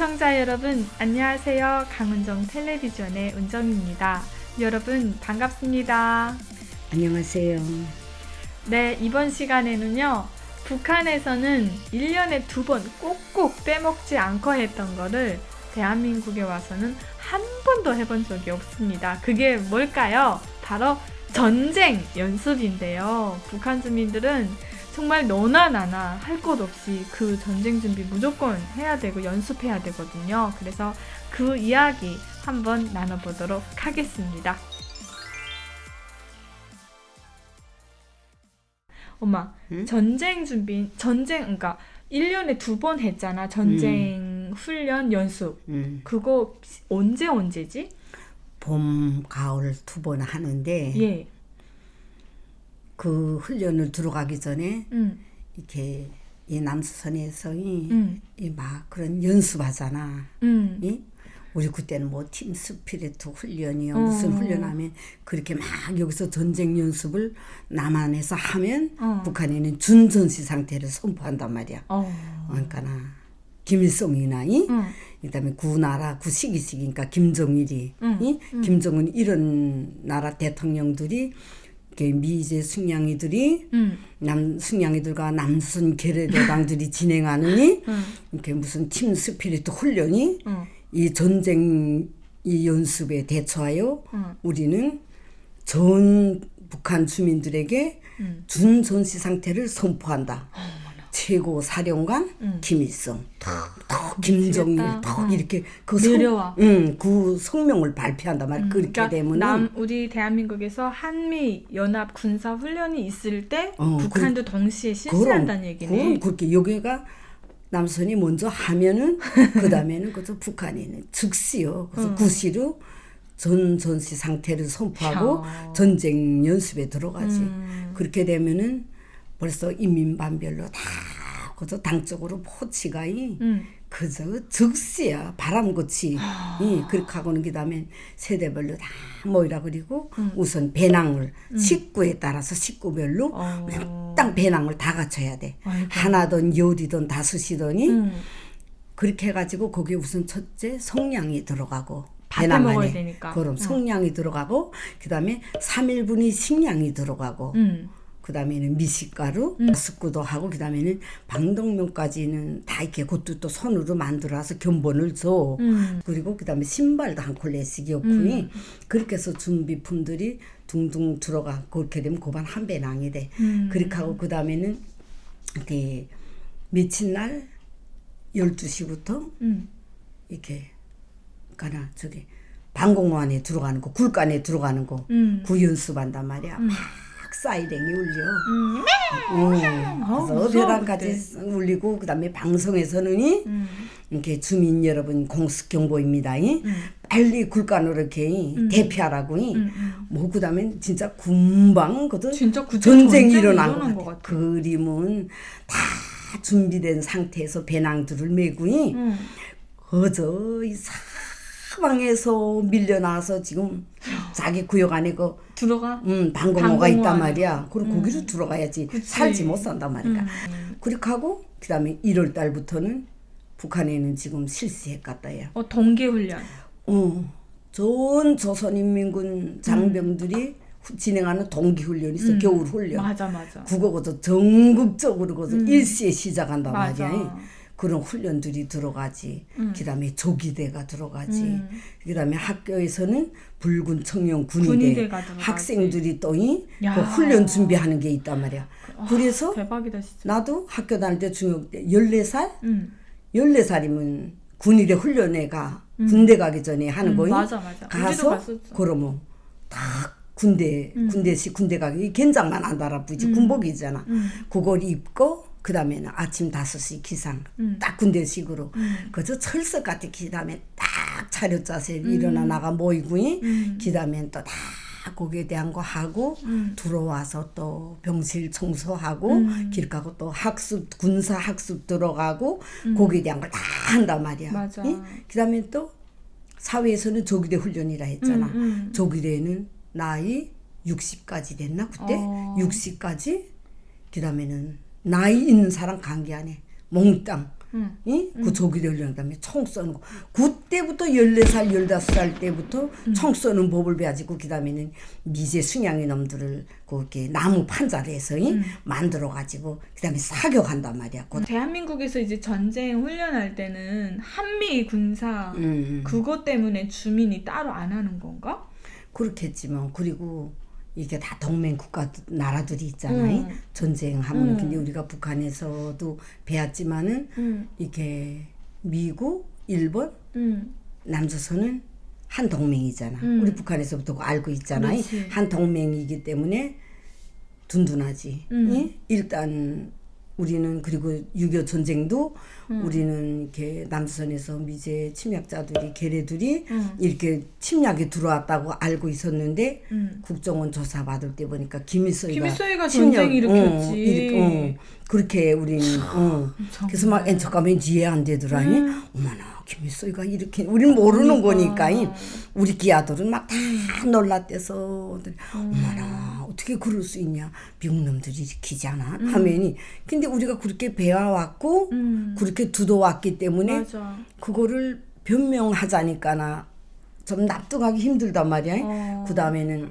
시청자 여러분, 안녕하세요. 강은정 텔레비전의 은정입니다. 여러분, 반갑습니다. 안녕하세요. 네, 이번 시간에는요, 북한에서는 1년에 두 번 꼭꼭 빼먹지 않고 했던 거를 대한민국에 와서는 한 번도 해본 적이 없습니다. 그게 뭘까요? 바로 전쟁 연습인데요. 북한 주민들은 정말 너나 나나 할 것 없이 그 전쟁 준비 무조건 해야 되고 연습해야 되거든요. 그래서 그 이야기 한번 나눠보도록 하겠습니다. 엄마, 응? 전쟁 준비, 전쟁, 그러니까 1년에 두 번 했잖아. 전쟁 훈련 연습. 음, 그거 언제 언제지? 봄, 가을 두 번 하는데 예. 그 훈련을 들어가기 전에 응. 이렇게 이 남수선에서 이, 응. 이막 그런 연습하잖아. 응. 이? 우리 그때는 뭐 팀 스피리트 훈련이요 어. 무슨 훈련하면 그렇게 막 여기서 전쟁 연습을 남한에서 하면 어. 북한에는 준전시 상태를 선포한단 말이야. 어. 그러니까나 김일성이나 이 응. 그다음에 구나라 구시기식이니까 김정일이 응, 이? 김정은 이런 나라 대통령들이 이렇게 미제 숙량이들이 응. 남 숙량이들과 남순 계례대당들이 진행하는 이 응. 이렇게 무슨 팀 스피리트 훈련이 응. 이 전쟁 이 연습에 대처하여 응. 우리는 전 북한 주민들에게 응. 준전시 상태를 선포한다. 최고 사령관 김일성, 턱 김정일, 미치겠다. 턱 응. 이렇게 그 내려와. 응, 그 성명을 발표한단 말이야. 그렇게 그러니까 되면 남 우리 대한민국에서 한미 연합 군사 훈련이 있을 때 어, 북한도 동시에 실시한다는 얘기네. 그럼 그렇게 여기가 남선이 먼저 하면은 그 다음에는 그저 북한에는 즉시요. 그래서 구시로 전 전시 상태를 선포하고 야. 전쟁 연습에 들어가지. 음. 그렇게 되면은 벌써 인민반별로 다 그저 당적으로 포치가 이 응. 그저 즉시야 바람같이 이 그렇게 하고는 그다음에 세대별로 다 모이라 그리고 우선 배낭을 식구에 따라서 식구별로 어. 딱 배낭을 다 갖춰야 돼 아이고. 하나든 열이든 다섯이든이 응. 그렇게 해가지고 거기에 우선 첫째 성냥이 들어가고 배낭 안에. 그럼 성냥이 들어가고 그다음에 삼일분이 식량이 들어가고 응. 그다음에는 미식가루, 스쿠도 하고 그다음에는 방독면까지는 다 이렇게 그것도 또 손으로 만들어서 견본을 줘. 음. 그리고 그다음에 신발도 한 콜레씩이었구니. 그렇게 해서 준비품들이 둥둥 들어가 그렇게 되면 고반 한 배 낭이 돼. 음. 그렇게 하고 그다음에는 그 며칠 날 12시부터 응. 이렇게 가나 저기 방공호 안에 들어가는 거, 굴간에 들어가는 거, 음. 구 연습한단 말이야. 막 사이렌이 울려. 음. 음. 그래서 무서워, 벼랑까지 울리고 그다음에 방송에서는 이 음. 이렇게 주민 여러분 공식 경보입니다. 이 빨리 굴간으로 이렇게 이 대피하라고 이. 뭐 그다음에 진짜 군방 거든 진짜 그 전쟁이 일어난 것것 같아. 같아. 그림은 다 준비된 상태에서 배낭들을 메고 이 응. 어저 이사 방에서 밀려나서 지금 자기 구역 안에 그 들어가. 음, 방공호가 방공호 있단 안에. 말이야. 그리고 거기로 들어가야지. 그치. 살지 못 산단 말이야. 음. 그렇게 하고 그다음에 1월 달부터는 북한에는 지금 실시해 갔다야. 어 동계 훈련. 어. 전 조선인민군 장병들이 후- 진행하는 동기 훈련이 있어. 겨울 훈련. 맞아 맞아. 국어고도 전국적으로 거서 일시에 시작한단 맞아. 말이야. 그런 훈련들이 들어가지. 그다음에 조기대가 들어가지. 음. 그다음에 학교에서는 붉은 청년 군의대. 학생들이 또이 야. 그 훈련 준비하는 게 있단 말이야. 그래서 대박이다. 나도 학교 다닐 때 중học 때 14살? 응. 14살이면 군의대 훈련에 가. 군대 가기 전에 하는 음, 거이. 맞아, 맞아. 가서. 그러면 딱 군대 군대식 군대 가기 이 견장만 안 달아붙지 군복이잖아. 그걸 입고 그 다음에는 아침 5시 기상 딱 군대식으로 그저 철석 같은 기다음에 딱 차렷 자세 일어나 나가 모이고이 기다음엔 또다 거기에 대한 거 하고 들어와서 또 병실 청소하고 길 가고 또 학습 군사 학습 들어가고 거기에 대한 걸 다 한단 말이야. 맞아. 이? 그다음에 또 사회에서는 조기대 훈련이라 했잖아. 음, 음. 조기대는 나이 60까지 됐나 그때? 어. 60까지 그다음에는 나이 있는 사람 관계 안 해. 몽땅 응. 이? 그 조기 훈련 그다음에 총 쏘는 거. 그때부터 14살, 15살 때부터 총 쏘는 법을 배워지고 그다음에는 미제 순양이 놈들을 그렇게 나무 판자를 해서 이? 만들어 가지고 그다음에 사격한단 말이야. 그, 대한민국에서 이제 전쟁 훈련할 때는 한미 군사 음, 그것 때문에 주민이 따로 안 하는 건가? 그렇겠지만 그리고 이게 다 동맹 국가 나라들이 있잖아요. 음. 전쟁하면 음. 근데 우리가 북한에서도 배웠지만은 응. 이게 미국, 일본, 응. 남조선은 한 동맹이잖아. 음. 우리 북한에서부터 알고 있잖아요. 그렇지. 한 동맹이기 때문에 든든하지. 음. 예? 일단 우리는 그리고 6.25 전쟁도 음. 우리는 이렇게 남조선에서 미제 침략자들이 걔네들이 음. 이렇게 침략이 들어왔다고 알고 있었는데 응. 국정원 조사 받을 때 보니까 김일성이가 김일성이가 침략- 전쟁 일으켰지. 어, 일으- 어, 그렇게 우리는 어. 그래서 막 엔척하면 이해 안 되더라니. 음. 어머나 김일성이가 이렇게 우리는 모르는 그러니까. 거니까 우리 기아들은 막 다 놀랐대서 음. 어머나 어떻게 그럴 수 있냐 미국 놈들이 일으키잖아 음. 하면이 근데 우리가 그렇게 배워왔고 응. 그렇게 두어왔기 때문에 음. 맞아. 그거를 변명하자니까나 좀 납득하기 힘들단 말이야. 어. 그 다음에는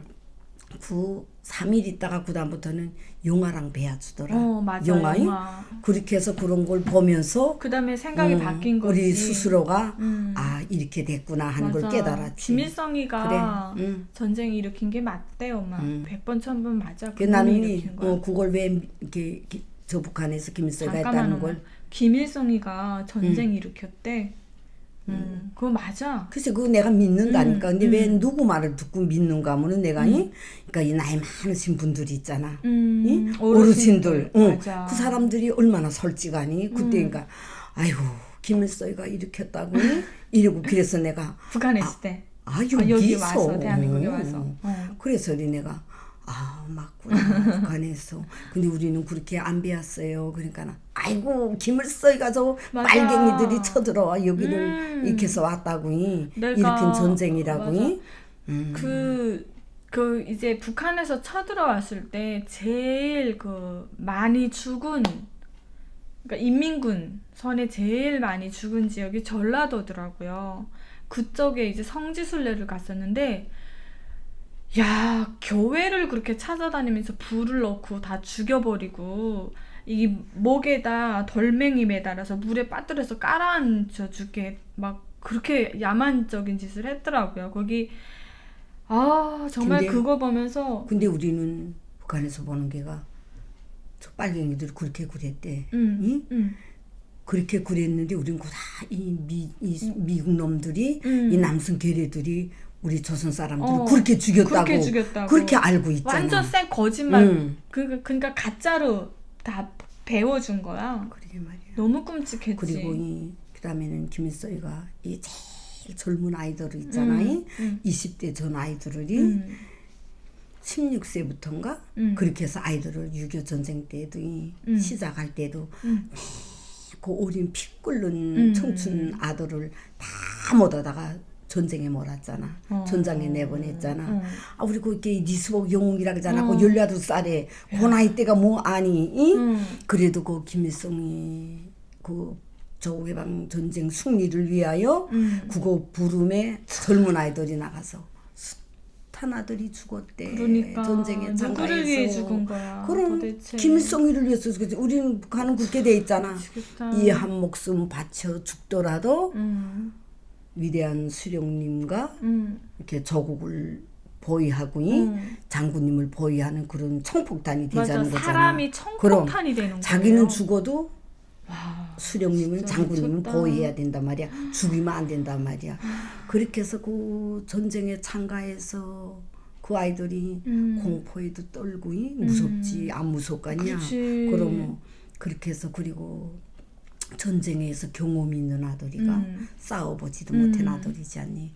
그 3일 있다가 그 다음부터는 영화랑 배워주더라. 어 맞아. 영화. 그렇게 해서 그런 걸 보면서 그다음에 생각이 음, 바뀐 거지. 우리 스스로가 음. 아 이렇게 됐구나 하는 걸 맞아. 깨달았지. 김일성이가 그래. 응. 전쟁 일으킨 게 맞대 엄마. 음. 백번 천번 맞아. 그 나는 이. 어, 그걸 왜 이렇게 기- 저 북한에서 김일성이가 했다는. 걸 김일성이가 전쟁 일으켰대. 음. 그거 맞아. 글쎄 그거 내가 믿는다니까. 음, 근데 왜 음. 누구 말을 듣고 믿는가 하면은 내가 이 그러니까 이 나이 많으신 분들이 있잖아. 음. 이 어르신들, 응. 맞아. 음. 그 사람들이 얼마나 솔직하니 그때니까 아이고 김일성이가 일으켰다고 이러고 그래서 내가 북한에 있을 때. 아 아, 여기서 여기 와서 대한민국에 와서. 어. 그래서 우리 내가 아 맞구나 북한에서 근데 우리는 그렇게 안 배웠어요 그러니까 아이고 김일성이가 저 맞아. 빨갱이들이 쳐들어와 여기를 음. 이렇게 해서 왔다고 이 내가- 일으킨 전쟁이라고 맞아. 이 음. 그, 그 이제 북한에서 쳐들어왔을 때 제일 그 많이 죽은 그러니까 인민군 선에 제일 많이 죽은 지역이 전라도더라고요. 그쪽에 이제 성지순례를 갔었는데 야 교회를 그렇게 찾아다니면서 불을 넣고 다 죽여버리고 이 목에다 돌멩이 매달아서 물에 빠뜨려서 깔아앉혀 죽게 막 그렇게 야만적인 짓을 했더라고요. 거기 아 정말 근데- 그거 보면서 근데 우리는 북한에서 보는 게가 저 빨갱이들이 그렇게 그랬대 음, 이? 음, 그렇게 그랬는데 우린 다이 미, 이 미국 놈들이 음. 이 남성 괴뢰들이 우리 조선 사람들을 어, 그렇게 죽였다고 그렇게 죽였다고. 그렇게 알고 있잖아. 완전 쌩 거짓말. 응. 그 그러니까 가짜로 다 배워준 거야. 그러게 말이야. 너무 끔찍했지. 그리고 이 그다음에는 김일성이가 이 제일 젊은 아이들 있잖아요. 음, 음. 20대 전 아이들이 음, 16세부터인가 음. 그렇게 해서 아이들을 6.25 전쟁 때도 이 음. 시작할 때도 음. 그 어린 피 끓는 음. 청춘 아들을 다 못하다가 전쟁에 몰았잖아. 어. 전장에 내보냈잖아. 어. 아 우리 그게 니스복 영웅이라 그러잖아. 어. 그 18살에 그 나이 때가 뭐 아니? 이? 음. 그래도 그 김일성이 그 저해방 전쟁 승리를 위하여 음. 그거 부름에 젊은 아이들이 나가서 숱한 아들이 죽었대. 그러니까 전쟁에 누구를. 위해 죽은 거야? 그럼. 김일성이를 위해서 그지. 우리는 북한은 그렇게 돼 있잖아. 이 한 목숨 바쳐 죽더라도 음, 위대한 수령님과 음, 이렇게 조국을 보위하고 이 음. 장군님을 보위하는 그런 청폭탄이. 되자는 거잖아. 사람이 청폭탄이 되는 거예요. 자기는 죽어도 와, 수령님은 장군님은 미쳤다. 보호해야 된단 말이야. 죽이면 안 된단 말이야. 그렇게 해서 그 전쟁에 참가해서 그 아이들이 음. 공포에도 떨고 이 무섭지 안 무섭겠냐. 그렇지. 그럼 그렇게 해서 그리고 전쟁에서 경험이 있는 아들이가 음. 싸워보지도 음. 못한 아들이지 않니.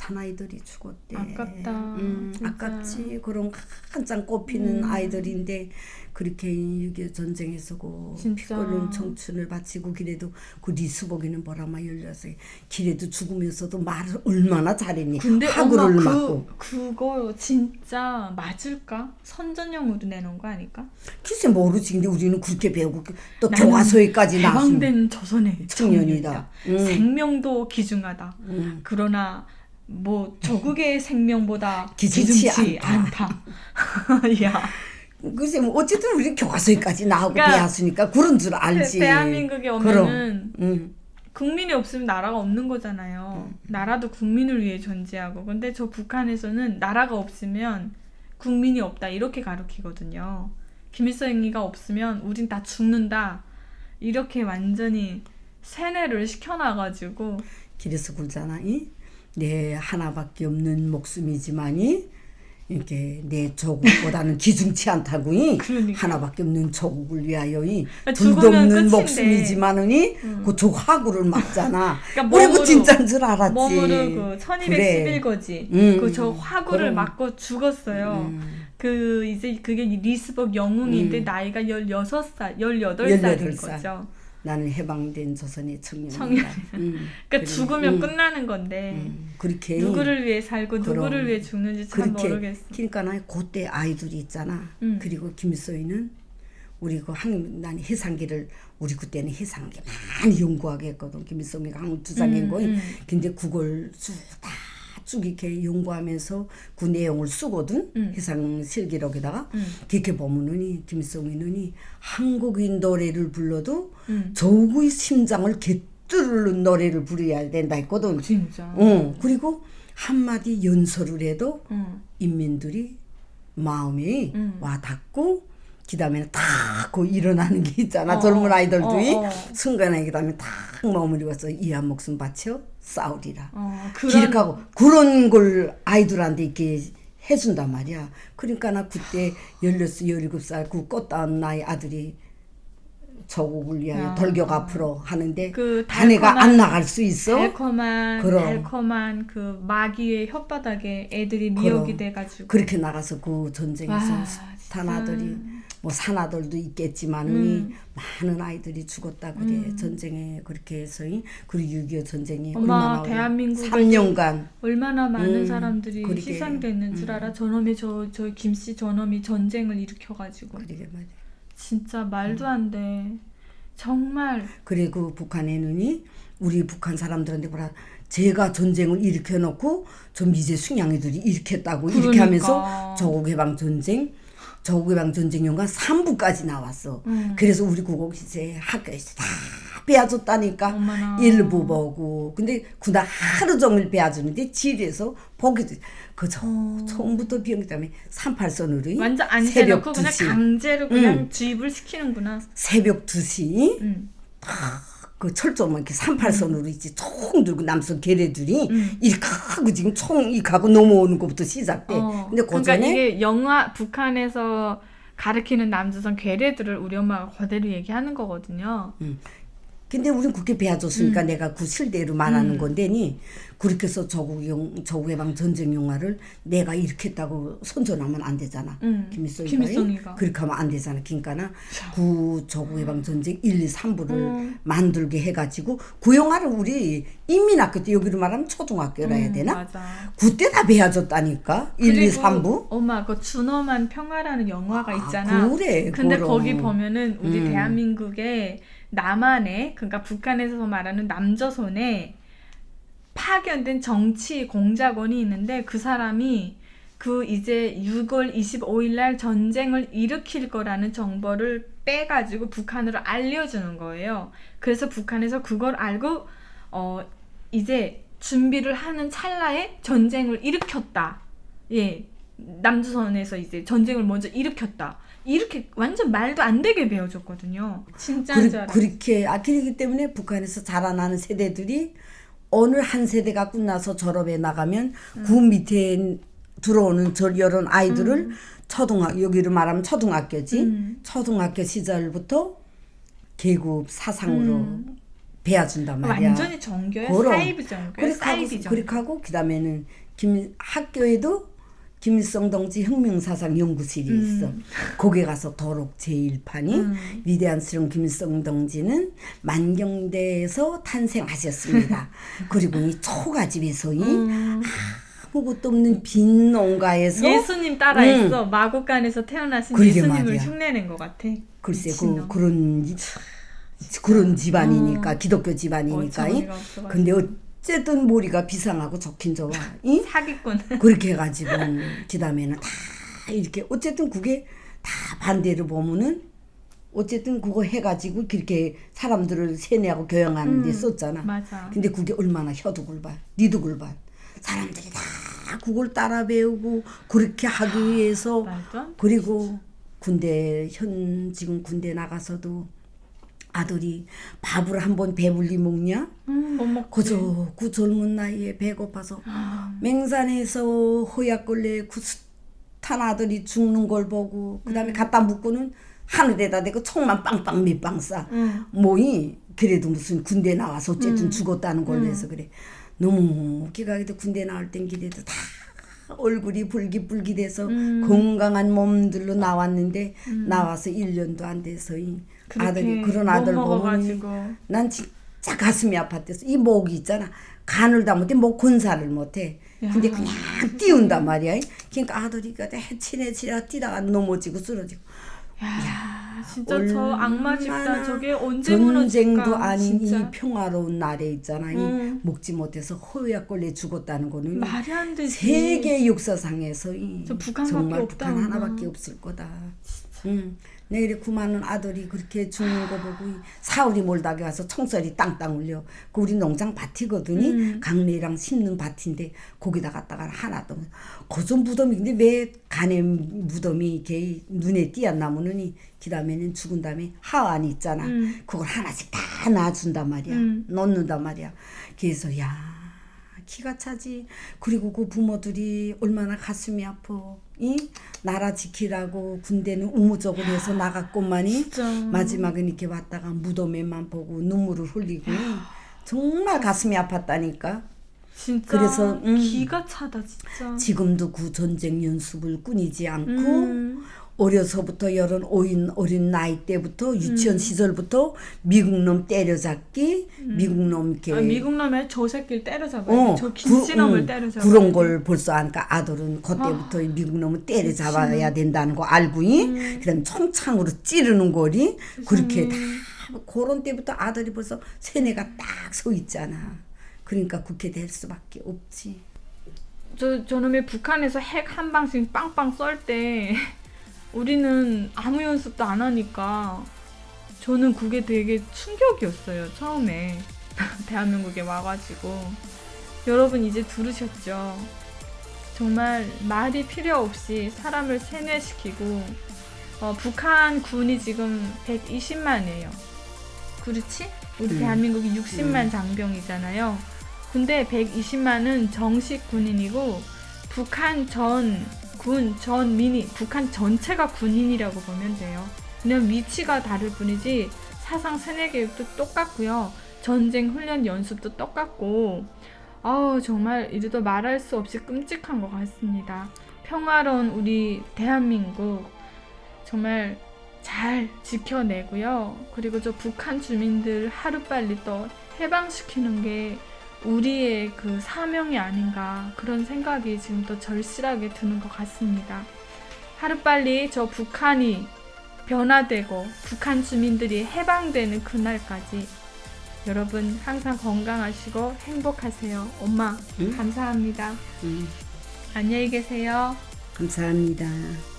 착한 아이들이 죽었대. 아깝다, 음, 진짜. 아깝지. 그런 한창 꽃피는 음. 아이들인데 그렇게 6.25 전쟁에서고 피 진짜. 끓는 청춘을 바치고 그래도 그 리스복이는 뭐라마 열려서 길에도 죽으면서도 말을 얼마나 잘했니. 근데 하구를 엄마 맞고. 그 그거 진짜 맞을까? 선전용으로 내놓은 거 아닐까? 글쎄 모르지. 근데 우리는 그렇게 배우고 또 나는 교과서에까지 나왔으면. 해방된 조선의 청년이다. 청년이다. 음. 생명도 귀중하다. 음. 그러나 뭐 조국의 생명보다 기준치 기준치 않다. 않다. 야, 글쎄 뭐 어쨌든 우리 교과서에까지 나오고 그러니까 배웠으니까 그런 줄 알지. 대한민국에 오면은 음. 국민이 없으면 나라가 없는 거잖아요. 나라도 국민을 위해 존재하고. 근데 저 북한에서는 나라가 없으면 국민이 없다 이렇게 가르치거든요. 김일성이가 없으면 우린 다 죽는다. 이렇게 완전히 세뇌를 시켜놔가지고 길에서 굴잖아. 이? 내 하나밖에 없는 목숨이지만이 이렇게 내 조국보다는 기중치 않다고 이? 그러니까. 하나밖에 없는 조국을 위하여 이 아, 둘도 없는. 목숨이지만은이 그저 하구를 막잖아. 그러니까 우리 그 진짜인 줄 알았지. 몸으로 그 1211거지. 음. 그저 화구를 그럼. 맞고 죽었어요. 음. 그 이제 그게 리스복 영웅인데 음. 나이가 16살, 18살인 18살. 거죠. 나는 해방된 조선의 청년이다. 청년. 음. 그러니까 죽으면 음. 끝나는 건데 음. 그렇게 누구를 위해 살고 그럼. 누구를 위해 죽는지 참 모르겠어. 그러니까 나 그때 아이들이 있잖아. 음. 그리고 김소희는 우리 그 한, 난 해상기를 우리 그때는 해상기 많이 연구하게 했거든. 김일성이가 주장한 음, 거이. 음. 근데 그걸 쭉다 쭉 이렇게 연구하면서 그 내용을 쓰거든. 음. 해상 실기록에다가 음. 그렇게 보면은 김일성이는 한국인 노래를 불러도 음. 저의 심장을 깃들는 노래를 부려야 된다 했거든. 진짜. 어, 그리고 한마디 연설을 해도 응. 인민들이 마음이 음. 와 닿고 그다음에는 탁그 일어나는 게 있잖아 어, 젊은 아이들도 어, 이 어. 순간에 그다음에 탁 입어서 이한 목숨 바쳐 싸우리라 어, 그런 기력하고 그런 걸 아이들한테 이렇게 해준단 말이야 그러니까 나 그때 열여섯 열일곱 살그 꽃다운 나이 아들이 조국을 위하여 야. 돌격 앞으로 하는데 그 달콤한- 안 나갈 수 있어 달콤한 그럼. 달콤한 그 마귀의 혓바닥에 애들이 그럼. 미역이 돼가지고 그렇게 나가서 그 전쟁에서 와, 탄아들이 뭐 산아들도 있겠지만은 음. 많은 아이들이 죽었다 그래 전쟁에 그렇게 해서 이 그리고 6.25 전쟁이 얼마나 대한민국에도 3년간 얼마나 많은 음, 사람들이 그러게. 희생됐는 줄 알아? 저놈이 저, 저 김씨 저놈이 전쟁을 일으켜가지고 그러게 말이야. 진짜 말도 안 돼. 정말 그래 그 북한에는 이 우리 북한 사람들한테 뭐라 제가 전쟁을 일으켜 놓고 저 미제 숙양이들이 일으켰다고 이렇게 그러니까. 하면서 조국 해방 전쟁 조국 해방 전쟁 연간 3부까지 나왔어. 음. 그래서 우리 이제 학교에서 다 빼앗았다니까. 어머나. 일부 보고 근데 그날 하루 종일 배워주는데 지리에서 보기도 그 저, 처음부터 비행기 때문에 38선으로 완전 안 새벽 새놓고 그냥 2시 강제로 그냥 음. 주입을 시키는구나. 새벽 2시 음. 그 철조망 이렇게 38선으로 있지 총 들고 남성 개래들이 음. 이렇게 하고 지금 총이 가고 넘어오는 것부터 시작돼 어, 근데 그 그러니까 전에 이게 영화 북한에서 가르치는 남조선 괴뢰들을 우리 엄마가 그대로 얘기하는 거거든요. 근데 우린 그렇게 음. 배워줬으니까 내가 그 실대로 말하는 건데니 그렇게 해서 조국 영 조국 해방 전쟁 영화를 내가 이렇게 했다고 선전하면 안 되잖아. 음, 김일성이가 김일성이가. 그렇게 하면 안 되잖아. 그러니까는 그 조국 해방 전쟁 1, 2, 3부를 음. 만들게 해가지고 그 영화를 우리 인민학교 때 여기로 말하면 초등학교라 해야 음, 되나? 맞아. 그때 다 배워줬다니까. 1, 2, 그리고 3부. 엄마 그 준엄한 평화라는 영화가 있잖아. 아, 그래. 근데 그럼. 거기 보면은 우리 음. 대한민국의 남한에 그러니까 북한에서 말하는 남조선에 파견된 정치 공작원이 있는데 그 사람이 그 이제 6월 25일 날 전쟁을 일으킬 거라는 정보를 빼가지고 북한으로 알려주는 거예요. 그래서 북한에서 그걸 알고 어 이제 준비를 하는 찰나에 전쟁을 일으켰다. 예. 남조선에서 이제 전쟁을 먼저 일으켰다. 이렇게 완전 말도 안 되게 배워줬거든요. 진짜인 줄 그. 그렇게 아 그렇기 때문에 북한에서 자라나는 세대들이 어느 한 세대가 끝나서 졸업해 나가면 음. 그 밑에 들어오는 저 이런 아이들을 초등학 여기로 말하면 초등학교지 음. 초등학교 시절부터 계급 사상으로 음. 배워준단 말이야. 완전히 정교야. 사이비 정교. 그렇게 하고 그다음에는 김 학교에도 김일성 동지 혁명사상 연구실이 음. 있어. 거기 가서 도록 제1판이 음. 위대한 수령 김일성 동지는 만경대에서 탄생하셨습니다. 그리고 이 초가집에서 이 음. 아무것도 없는 빈 농가에서 예수님 따라했어. 마곡간에서 태어나신 예수님을 말이야. 흉내낸 것 같아. 글쎄. 그 그런 이- 그런 집안이니까 기독교 집안이니까 없어가지고. 근데 어 쨌든 머리가 비상하고 좋긴 좋아. 이? 사기꾼. 그렇게 해가지고 그다음에는 다 이렇게 어쨌든 그게 다 반대로 보면은 어쨌든 그거 해가지고 그렇게 사람들을 세뇌하고 교양하는 데 음, 썼잖아. 맞아. 근데 그게 얼마나 혀두굴반, 니두굴반. 사람들이 다 그걸 따라 배우고 그렇게 하기 위해서 돼. 그리고 군대 현 지금 군대 나가서도 아들이 밥을 한 번 배불리 먹냐? 음. 그저 그 젊은 나이에 배고파서 맹산에서 호약걸레 그 숱한 아들이 죽는 걸 보고 그다음에 갖다 묻고는 하늘에다 대고 총만 빵빵 밑빵 쏴. 응. 뭐이 그래도 무슨 군대 나와서 어쨌든 죽었다는 걸로 해서 그래. 너무 기가기도 군대 나올 땐 기대도 다 얼굴이 불깃불깃해서 음. 건강한 몸들로 나왔는데 나와서 1년도 안 돼서 이 아들이 그런 아들 못 보면 먹어가지고. 난 진짜 가슴이 아팠댔어. 이 목이 있잖아. 간을 다 못해, 목 건사를 못해. 근데 야. 그냥 띄운단 말이야. 그러니까 아들이가 해치네 치라 뛰다가 넘어지고 쓰러지고. 야, 진짜 저 악마 집단 저게 언제 전쟁도 무너질까? 아닌 진짜. 이 평화로운 날에 있잖아. 음. 이 먹지 못해서 호약걸레 죽었다는 거는 말이 안 되지. 세계 역사상에서 이 정말 없다, 북한. 하나밖에 없을 거다. 응. 내일에 구만은 아들이 그렇게 죽는 거 보고 이 사울이 몰다게 와서 총소리 땅땅 울려. 그 우리 농장 밭이거든요. 음. 강내랑 심는 밭인데 거기다 갖다가 하나도 고전 무덤이 근데 왜 간의 무덤이 이렇게 눈에 띄었나무는 이 그다음에는 죽은 다음에 하안이 있잖아. 음. 그걸 하나씩 다 놔준단 말이야. 음. 넣는단 말이야. 그래서 야 기가 차지. 그리고 그 부모들이 얼마나 가슴이 아파. 이 나라 지키라고 군대는 우무적으로 해서 나갔건만이 진짜. 마지막은 이렇게 왔다가 무덤에만 보고 눈물을 흘리고 정말 가슴이 아팠다니까. 진짜 그래서, 음. 기가 차다 진짜. 지금도 그 전쟁 연습을 끊이지 않고 음. 어려서부터 여런 어린 어린 나이 때부터 유치원 시절부터 미국 놈 때려잡기 미국 놈 이렇게 아, 미국 놈의 저 새끼를 때려잡아야 어, 돼. 저 김씨놈을 그, 음, 때려잡아야 그런 돼. 걸 벌써 하니까 아들은 그때부터 미국 놈을 때려잡아야. 된다는 거 알고이 음. 그다음 총창으로 찌르는 거리 그렇게 다 그런 때부터 아들이 벌써 세뇌가 딱 서 있잖아. 그러니까 그렇게 될 수밖에 없지. 저 저놈의 북한에서 핵 한 방씩 빵빵 쏠때 우리는 아무 연습도 안 하니까 저는 그게 되게 충격이었어요 처음에 대한민국에 와가지고 여러분 이제 들으셨죠? 정말 말이 필요 없이 사람을 세뇌시키고 어, 북한 군이 지금 120만이에요. 그렇지? 우리 음. 대한민국이 60만 음. 장병이잖아요. 근데 120만은 정식 군인이고 북한 전 군, 전 민이, 북한 전체가 군인이라고 보면 돼요. 그냥 위치가 다를 뿐이지 사상 세뇌 교육도 똑같고요. 전쟁 훈련 연습도 똑같고 아우 정말 이래도 말할 수 없이 끔찍한 것 같습니다. 평화로운 우리 대한민국 정말 잘 지켜내고요. 그리고 저 북한 주민들 하루빨리 또 해방시키는 게 우리의 그 사명이 아닌가 그런 생각이 지금 또 절실하게 드는 것 같습니다. 하루빨리 저 북한이 변화되고 북한 주민들이 해방되는 그날까지 여러분 항상 건강하시고 행복하세요. 엄마 응? 감사합니다. 음, 안녕히 계세요. 감사합니다.